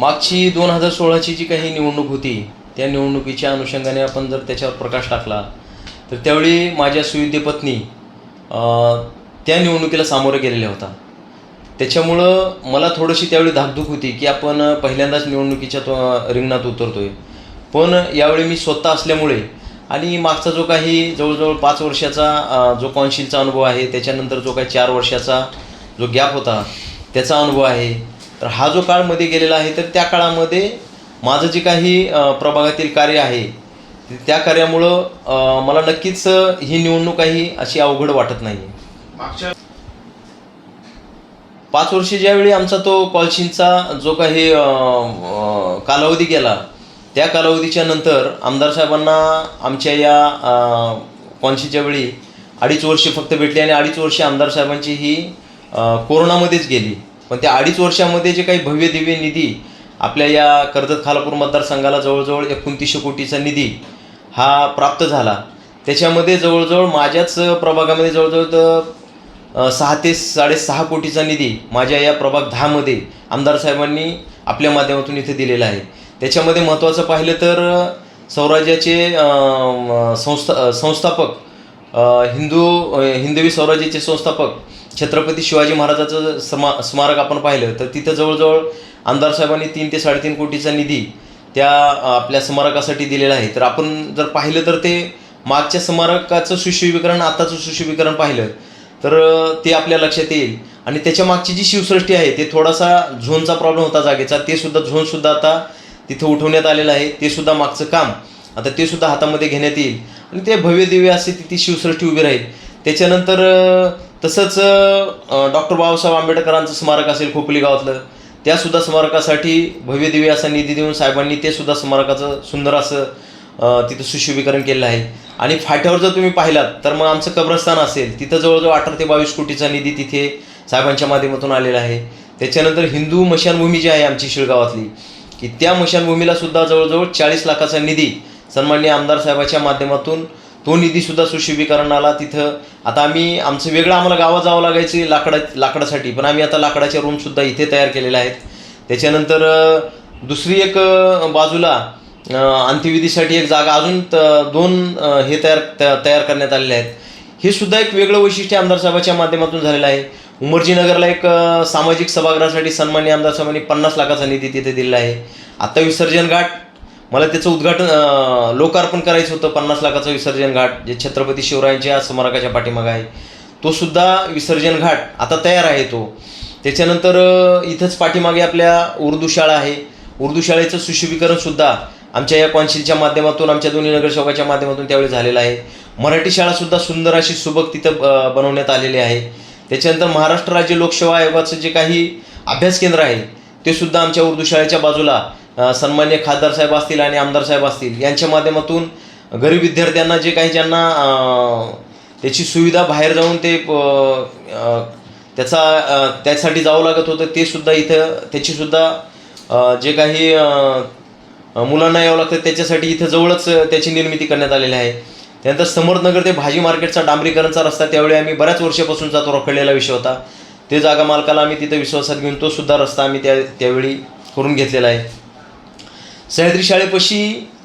मागची दोन हजार सोळाची जी काही निवडणूक होती त्या निवडणुकीच्या अनुषंगाने आपण जर त्याच्यावर प्रकाश टाकला तर त्यावेळी माझ्या सुविद्य पत्नी त्या निवडणुकीला सामोरे गेलेल्या होता त्याच्यामुळं मला थोडीशी त्यावेळी धाकधूक होती की आपण पहिल्यांदाच निवडणुकीच्या तो रिंगणात आहे पण यावेळी मी स्वतः असल्यामुळे आणि मागचा जो काही जवळजवळ पाच वर्षाचा जो कॉन्शिलचा अनुभव आहे त्याच्यानंतर जो काही चार वर्षाचा जो गॅप होता त्याचा अनुभव आहे. तर हा जो काळमध्ये गेलेला आहे तर त्या काळामध्ये माझं जे काही प्रभागातील कार्य आहे त्या कार्यामुळं मला नक्कीच ही निवडणूक काही अशी अवघड वाटत नाही मागच्या पाच वर्षे ज्यावेळी आमचा तो कॉलशीनचा जो काही कालावधी गेला त्या कालावधीच्या नंतर आमदार साहेबांना आमच्या या अं, कॉन्शीच्या वेळी अडीच वर्षे फक्त भेटली आणि अडीच वर्षे आमदार साहेबांची ही कोरोनामध्येच गेली. पण त्या अडीच वर्षामध्ये जे काही भव्य दिव्य निधी आपल्या या कर्जत खालापूर मतदारसंघाला जवळजवळ एकोणतीसशे कोटीचा निधी हा प्राप्त झाला. त्याच्यामध्ये जवळजवळ माझ्याच प्रभागामध्ये जवळजवळ तर सहा ते साडेसहा कोटीचा निधी माझ्या या प्रभाग दहामध्ये आमदार साहेबांनी आपल्या माध्यमातून इथे दिलेला आहे. त्याच्यामध्ये महत्त्वाचं पाहिलं तर स्वराज्याचे संस्था संस्थापक हिंदू हिंदवी स्वराज्याचे संस्थापक छत्रपती शिवाजी महाराजाचं स्मा स्मारक आपण पाहिलं तर तिथं जवळजवळ आमदार साहेबांनी तीन ते साडेतीन कोटीचा निधी त्या आपल्या स्मारकासाठी दिलेला आहे. तर आपण जर पाहिलं तर ते मागच्या स्मारकाचं सुशोभीकरण आताचं सुशोभीकरण पाहिलं तर ते आपल्या लक्षात येईल. आणि त्याच्या मागची जी शिवसृष्टी आहे ते थोडासा झोनचा प्रॉब्लेम होता जागेचा. ते सुद्धा झोनसुद्धा आता तिथं उठवण्यात आलेलं आहे. ते सुद्धा मागचं काम. आता ते सुद्धा हातामध्ये घेण्यात येईल. आणि ते भव्य दिव्य असे तिथे शिवसृष्टी उभी राहील. त्याच्यानंतर तसंच डॉक्टर बाबासाहेब आंबेडकरांचं स्मारक असेल खोपली गावातलं त्यासुद्धा स्मारकासाठी भव्य दिव्य असा निधी देऊन साहेबांनी ते सुद्धा स्मारकाचं सुंदर असं तिथं सुशोभीकरण केलेलं आहे. आणि फाट्यावर जर तुम्ही पाहिलात तर मग आमचं कब्रस्तान असेल तिथं जवळजवळ अठरा ते बावीस कोटीचा निधी तिथे साहेबांच्या माध्यमातून आलेला आहे. त्याच्यानंतर हिंदू मशानभूमी जी आहे आमची शिळगावातली की त्या मशानभूमीला सुद्धा जवळजवळ चाळीस लाखाचा निधी सन्मान्य आमदार साहेबाच्या माध्यमातून तो निधीसुद्धा सुशोभीकरणाला तिथं. आता आम्ही आमचं वेगळं आम्हाला गावात जावं लागायचे लाकडा लाकडासाठी. पण आम्ही आता लाकडाच्या रूमसुद्धा इथे तयार केलेल्या आहेत. त्याच्यानंतर दुसरी एक बाजूला अंत्यविधीसाठी एक जागा अजून त- दोन हे तयार त- तयार करण्यात आलेले आहेत. हे सुद्धा एक वेगळं वैशिष्ट्य आमदार साहेबाच्या माध्यमातून झालेलं आहे. उमरजीनगरला एक सामाजिक सभागृहासाठी सन्मान्य आमदार साहेबांनी पन्नास लाखाचा निधी तिथे दिलेला आहे. आता विसर्जन घाट मला त्याचं उद्घाटन लोकार्पण करायचं होतं. पन्नास लाखाचं विसर्जन घाट जे छत्रपती शिवरायांच्या स्मारकाच्या पाठीमागं आहे. तो सुद्धा विसर्जन घाट आता तयार आहे तो. त्याच्यानंतर इथंच पाठीमागे आपल्या उर्दू शाळा आहे. उर्दू शाळेचं सुशोभीकरण सुद्धा आमच्या या कॉन्शिलच्या माध्यमातून आमच्या दोन्ही नगरसेवकाच्या माध्यमातून त्यावेळी झालेलं आहे. मराठी शाळासुद्धा सुंदर अशी सुबक तिथं बनवण्यात आलेली आहे. त्याच्यानंतर महाराष्ट्र राज्य लोकसेवा आयोगाचं जे काही अभ्यास केंद्र आहे ते सुद्धा आमच्या उर्दू शाळेच्या बाजूला सन्मान्य खासदार साहेब असतील आणि आमदार साहेब असतील यांच्या माध्यमातून गरीब विद्यार्थ्यांना जे काही ज्यांना त्याची सुविधा बाहेर जाऊन ते त्याचा त्यासाठी जावं लागत होतं ते सुद्धा इथं त्याचीसुद्धा जे काही मुलांना यावं लागतं त्याच्यासाठी इथं जवळच त्याची निर्मिती करण्यात आलेली आहे. त्यानंतर समर्थनगर ते भाजी मार्केटचा डांबरीकरणचा रस्ता त्यावेळी आम्ही बऱ्याच वर्षापासूनचा तो रखडलेला विषय होता. ते जागा मालकाला आम्ही तिथं विश्वासात घेऊन तो सुद्धा रस्ता आम्ही त्या त्यावेळी करून घेतलेला आहे. सह्याद्री शाळेपाशी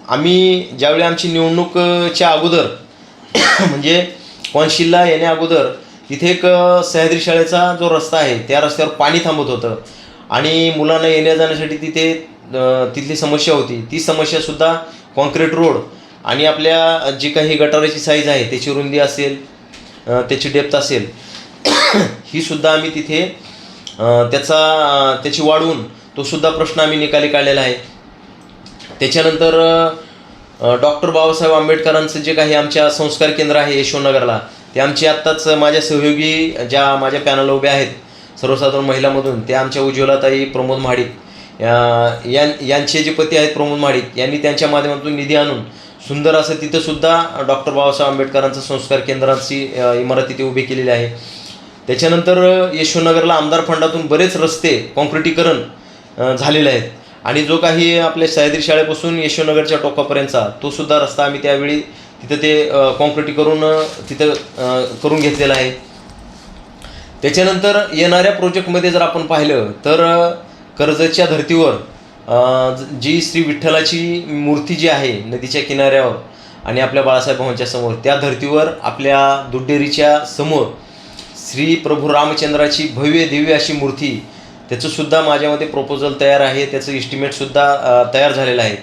आम्ही ज्यावेळी आमची निवडणूकच्या अगोदर म्हणजे कॉन्शिलला येण्या अगोदर तिथे एक सह्याद्री शाळेचा जो रस्ता आहे त्या रस्त्यावर पाणी थांबत होतं. आणि मुलांना येण्या जाण्यासाठी तिथे तिथली समस्या होती. ती समस्यासुद्धा कॉन्क्रीट रोड आणि आपल्या जी काही गटाराची साईज आहे त्याची रुंदी असेल त्याची डेप्थ असेल ही सुद्धा आम्ही तिथे त्याचा त्याची वाढवून तो सुद्धा प्रश्न आम्ही निकाली काढलेला आहे. त्याच्यानंतर डॉक्टर बाबासाहेब आंबेडकरांचं जे काही आमच्या संस्कार केंद्र आहे यशवंतनगरला ते आमचे आत्ताच माझ्या सहयोगी ज्या माझ्या पॅनल उभ्या आहेत सर्वसाधारण महिलामधून त्या आमच्या उज्ज्वलाताई प्रमोद महाडिक यां- यांचे जे पती आहेत प्रमोद महाडिक यांनी त्यांच्या माध्यमातून निधी आणून सुंदर असं तिथंसुद्धा डॉक्टर बाबासाहेब आंबेडकरांचं संस्कार केंद्राची इमारत तिथे उभी केलेली आहे. त्याच्यानंतर यशवंतनगरला यशवनगरला आमदार फंडातून बरेच रस्ते कॉन्क्रिटीकरण झालेले आहेत. आणि जो काही आपल्या सह्याद्री शाळेपासून यशवनगरच्या टोकापर्यंतचा तो सुद्धा रस्ता आम्ही त्यावेळी तिथं ते कॉन्क्रिटी करून तिथं करून घेतलेला आहे. त्याच्यानंतर येणाऱ्या प्रोजेक्टमध्ये जर आपण पाहिलं तर कर्जच्या कर्जतच्या धर्तीवर जी श्री विठ्ठलाची मूर्ती जी आहे नदीच्या किनाऱ्यावर आणि आपल्या बाळासाहेब भवनच्या समोर त्या धर्तीवर आपल्या दुड्डेरीच्या समोर श्री प्रभू रामचंद्राची भव्य दिव्य अशी मूर्ती त्याचंसुद्धा माझ्यामध्ये प्रपोजल तयार आहे त्याचं इस्टिमेटसुद्धा तयार झालेलं आहे.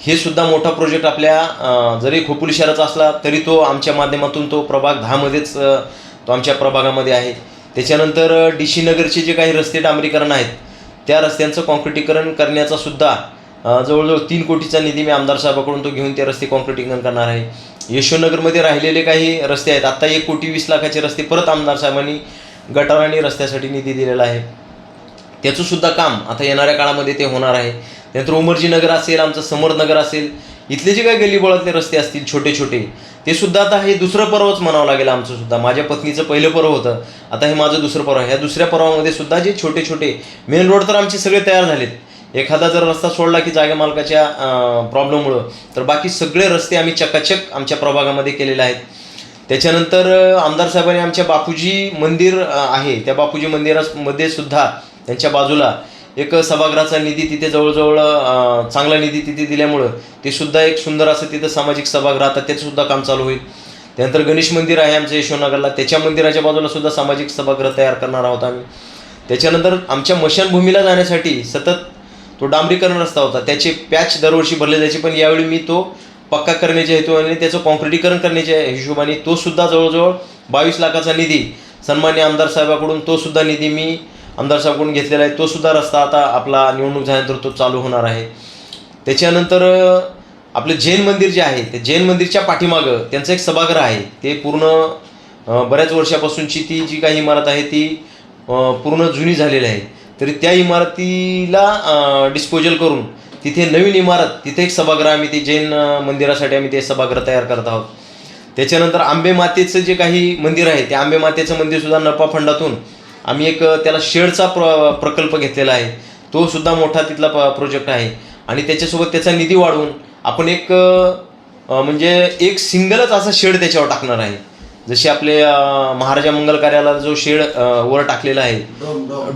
हे सुद्धा मोठा प्रोजेक्ट आपल्या जरी खोपोली शहराचा असला तरी तो आमच्या माध्यमातून तो प्रभाग दहामध्येच तो आमच्या प्रभागामध्ये आहे. त्याच्यानंतर डी सी नगरचे जे काही रस्ते डांबरीकरण आहेत त्या रस्त्यांचं कॉन्क्रिटीकरण करण्याचा सुद्धा जवळजवळ तीन कोटीचा निधी मी आमदार साहेबाकडून तो घेऊन ते रस्ते कॉन्क्रिटीकरण करणार आहे. यशवनगरमध्ये राहिलेले काही रस्ते आहेत आत्ता एक कोटी वीस लाखाचे रस्ते परत आमदार साहेबांनी गटार आणि रस्त्यासाठी निधी दिलेला आहे. त्याचं सुद्धा काम आता येणाऱ्या काळामध्ये ते होणार आहे. त्यानंतर उमरजी नगर असेल आमचं समर्थनगर असेल इथले जे काही गल्लीबोळातले रस्ते असतील छोटे छोटे ते सुद्धा आता हे दुसरं पर्वच म्हणावं लागेल आमचं सुद्धा. माझ्या पत्नीचं पहिलं पर्व होतं. आता हे माझं दुसरं पर्व ह्या दुसऱ्या पर्वामध्ये सुद्धा जे छोटे छोटे मेन रोड तर आमचे सगळे तयार झालेत. एखादा जर रस्ता सोडला की जागा मालकाच्या प्रॉब्लेममुळं तर बाकी सगळे रस्ते आम्ही चकाचक आमच्या प्रभागामध्ये केलेले आहेत. त्याच्यानंतर आमदार साहेबांनी आमच्या बापूजी मंदिर आहे. त्या बापूजी मंदिरामध्ये सुद्धा त्यांच्या बाजूला एक सभागृहाचा निधी तिथे जवळजवळ चांगला निधी तिथे दिल्यामुळं ते सुद्धा एक सुंदर असं तिथं सामाजिक सभागृह आता त्याचं सुद्धा काम चालू होईल. त्यानंतर गणेश मंदिर आहे आमच्या यशवनगरला. त्याच्या मंदिराच्या बाजूला सुद्धा सामाजिक सभागृह तयार करणार आहोत आम्ही. त्याच्यानंतर आमच्या मशानभूमीला जाण्यासाठी सतत तो डांबरीकरण रस्ता होता. त्याचे पॅच दरवर्षी भरले जायचे पण यावेळी मी तो पक्का करण्याच्या हेतूने त्याचं कॉन्क्रिटीकरण करण्याच्या हिशोबाने तो सुद्धा जवळजवळ बावीस लाखाचा निधी सन्मान्य आमदार साहेबाकडून तो सुद्धा निधी मी आमदार घेतलेला आहे. तो सुद्धा रस्ता आता आपला निवडणूक झाल्यानंतर तो चालू होणार आहे. त्याच्यानंतर आपलं जैन मंदिर जे आहे ते जैन मंदिरच्या पाठीमागं त्यांचं एक सभागृह आहे. ते पूर्ण बऱ्याच वर्षापासूनची ती जी काही इमारत आहे ती पूर्ण जुनी झालेली आहे. तरी त्या इमारतीला डिस्पोजल करून तिथे नवीन इमारत तिथे एक सभागृह आम्ही ते जैन मंदिरासाठी आम्ही ते सभागृह तयार करत आहोत. त्याच्यानंतर आंबे मातेचं जे काही मंदिर आहे ते आंबे मातेचं मंदिरसुद्धा नफा फंडातून आम्ही एक त्याला शेडचा प्र प्रकल्प घेतलेला आहे. तो सुद्धा मोठा तिथला प प्रोजेक्ट आहे. आणि त्याच्यासोबत त्याचा निधी वाढवून आपण एक म्हणजे एक सिंगलच असा शेड त्याच्यावर टाकणार आहे. जसे आपले महाराजा मंगल कार्यालयाला जो शेड वर टाकलेला आहे.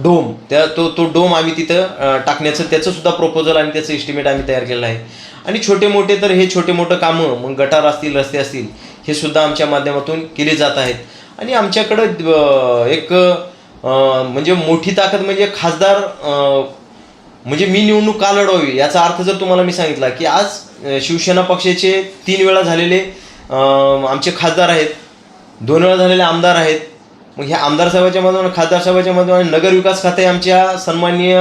डोम त्या तो तो डोम आम्ही तिथं टाकण्याचं त्याचं सुद्धा प्रपोजल आणि त्याचं एस्टिमेट आम्ही तयार केलेलं आहे. आणि छोटे मोठे तर हे छोटे मोठं कामं मग गटार असतील रस्ते असतील हे सुद्धा आमच्या माध्यमातून केले जात आहेत. आणि आमच्याकडं एक म्हणजे मोठी ताकद म्हणजे खासदार म्हणजे मी निवडणूक का लढवावी? याचा अर्थ जर तुम्हाला मी सांगितला की आज शिवसेना पक्षाचे तीन वेळा झालेले आमचे खासदार आहेत दोन वेळा झालेले आमदार आहेत. मग ह्या आमदार साहेबाच्या मधून खासदार साहेबाच्या मधून आणि नगर विकास खाते आमच्या सन्माननीय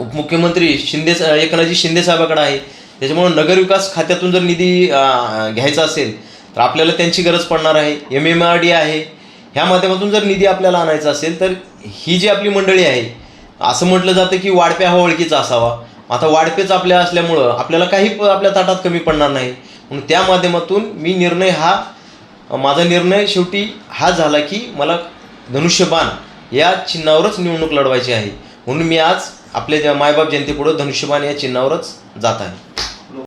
उपमुख्यमंत्री शिंदे एकनाथजी शिंदे साहेबाकडे आहे. त्याच्यामुळं नगर विकास खात्यातून जर निधी घ्यायचा असेल तर आपल्याला त्यांची गरज पडणार आहे. एम एम आर डी आहे. ह्या माध्यमातून जर निधी आपल्याला आणायचा असेल तर ही जी आपली मंडळी आहे असं म्हटलं जातं की वाढप्या हा ओळखीचा असावा. आता वाढपेच आपल्या असल्यामुळं आपल्याला काही प- आपल्या ताटात कमी पडणार नाही. म्हणून त्या माध्यमातून मी निर्णय हा माझा निर्णय शेवटी हा झाला की मला धनुष्यबाण या चिन्हावरच निवडणूक लढवायची आहे. म्हणून मी आज आपल्या ज्या मायबाप जयंतीपुढं धनुष्यबाण या चिन्हावरच जात आहे.